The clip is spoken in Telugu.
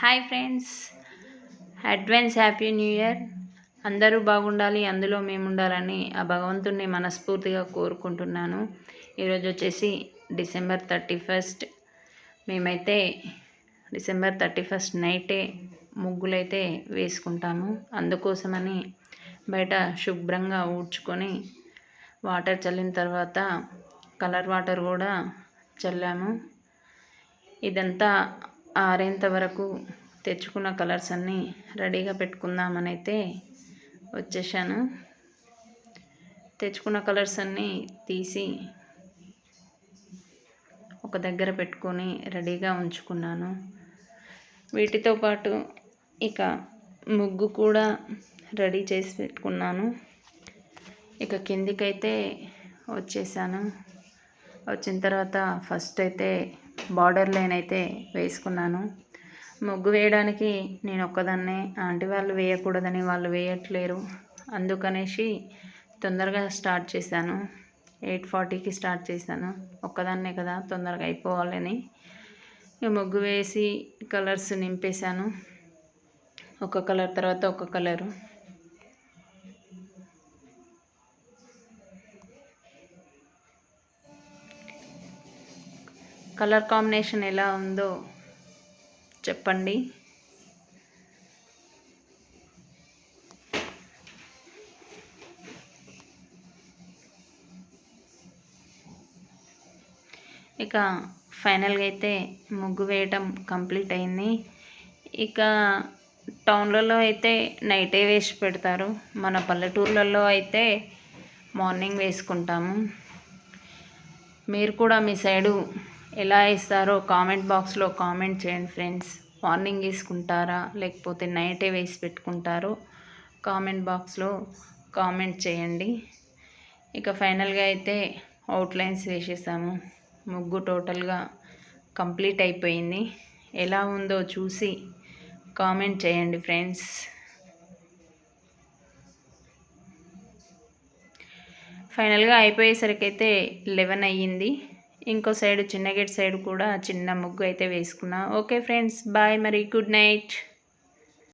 Hi friends advance happy new year అందరూ బాగుండాలి అందులో మేము ఉండాలని ఆ భగవంతుణ్ణి మనస్ఫూర్తిగా కోరుకుంటున్నాను. ఈరోజు వచ్చేసి డిసెంబర్ థర్టీ ఫస్ట్. మేమైతే డిసెంబర్ థర్టీ ఫస్ట్ నైటే ముగ్గులైతే వేసుకుంటాము. అందుకోసమని బయట శుభ్రంగా ఊడ్చుకొని వాటర్ చల్లిన తర్వాత కలర్ వాటర్ కూడా చల్లాము. ఇదంతా ఆరేంత వరకు తెచ్చుకున్న కలర్స్ అన్నీ రెడీగా పెట్టుకుందామని అయితే వచ్చేసాను తెచ్చుకున్న కలర్స్ అన్నీ తీసి ఒక దగ్గర పెట్టుకొని రెడీగా ఉంచుకున్నాను. వీటితో పాటు ఇక ముగ్గు కూడా రెడీ చేసి పెట్టుకున్నాను. ఇక కిందికైతే వచ్చేసాను వచ్చిన తర్వాత ఫస్ట్ అయితే బార్డర్ లైన్ అయితే వేసుకున్నాను. ముగ్గు వేయడానికి నేను ఒక్కదాన్నే ఆంటీ వాళ్ళు వేయకూడదని వాళ్ళు వేయట్లేరు. అందుకనేసి తొందరగా స్టార్ట్ చేశాను. ఎయిట్ ఫార్టీకి స్టార్ట్ చేశాను. ఒక్కదాన్నే కదా తొందరగా అయిపోవాలని. ముగ్గు వేసి కలర్స్ నింపేశాను. ఒక కలర్ తర్వాత ఒక కలరు. కలర్ కాంబినేషన్ ఎలా ఉందో చెప్పండి. ఇక ఫైనల్గా అయితే ముగ్గు వేయటం కంప్లీట్ అయింది. ఇక టౌన్లలో అయితే నైటే వేసి పెడతారు. మన పల్లెటూర్లలో అయితే మార్నింగ్ వేసుకుంటాము. మీరు కూడా మీ సైడు ఎలా వేస్తారో కామెంట్ బాక్స్లో కామెంట్ చేయండి ఫ్రెండ్స్. మార్నింగ్ వేసుకుంటారా లేకపోతే నైటే వేసి పెట్టుకుంటారో కామెంట్ బాక్స్లో కామెంట్ చేయండి. ఇక ఫైనల్గా అయితే అవుట్లైన్స్ వేసేసాము. ముగ్గు టోటల్గా కంప్లీట్ అయిపోయింది. ఎలా ఉందో చూసి కామెంట్ చేయండి ఫ్రెండ్స్. ఫైనల్గా అయిపోయేసరికి అయితే లెవెన్ అయ్యింది. ఇంకో సైడ్ చిన్న గేట్ సైడ్ కూడా చిన్న ముగ్గు అయితే వేసుకున్నా. ఓకే ఫ్రెండ్స్ బాయ్ మరి. Good night.